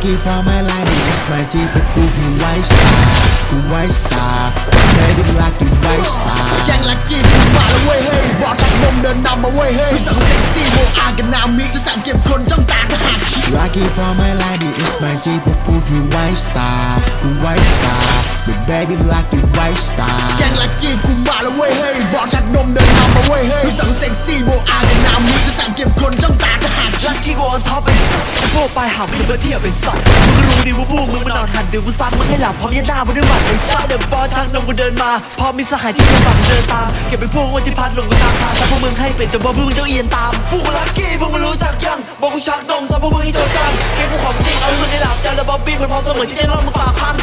Lucky for my life it's my G พวกกูคือไวสตาร์กูไวสตาร์ baby lucky ไวสตาร์แกงลักกี้กูมาแล้วเว้ยเฮ้ยบอกชักนมเดินนำมาเว้ยเฮ้ยมีสังเซ็กซี่โบอากันนามิจะสั่งเก็บคนจ้องตาทหาร Lucky for my life it's my G พวกกูคือไวสตาร์กูไวสตาร์ baby lucky ไวสตาร์แกงลักกี้กูมาแล้วเว้ยเฮ้ยบอกชักนมเดินนำมาเว้ยเฮ้ยมีสังเซ็กซี่โบอากันนามิจะสั่งเก็บคนจ้องตาทหารลักกี้กูอ พวกปลายหางมึงเบอร์เทียบไอ้สัสมึงก็รู้ดีว่าพวกมึงมันนอนหันเดี๋ยวกซัดมึงให้หลับพร้อมยันหน้ามึงด้วยหมัดไอ้สัสเดี๋ยวบอลชักนมกูเดินมาพอมีสหายที่จะบังเดินตามเก็บไปพวกวันที่พัดหลงกูตามทางถ้าพวกมึงให้เป็นจนพวกมึงต้าเอียนตามพวกกูลักกี้พวกมึงรู้จักยังบอกกูชักนมซะพวกมึงให้โจดกันแกกูของจริงเอาให้มึงได้หลับจำแล้วบ๊อบบี้มันพร้อมเสมอที่จะรอมึงปากพัง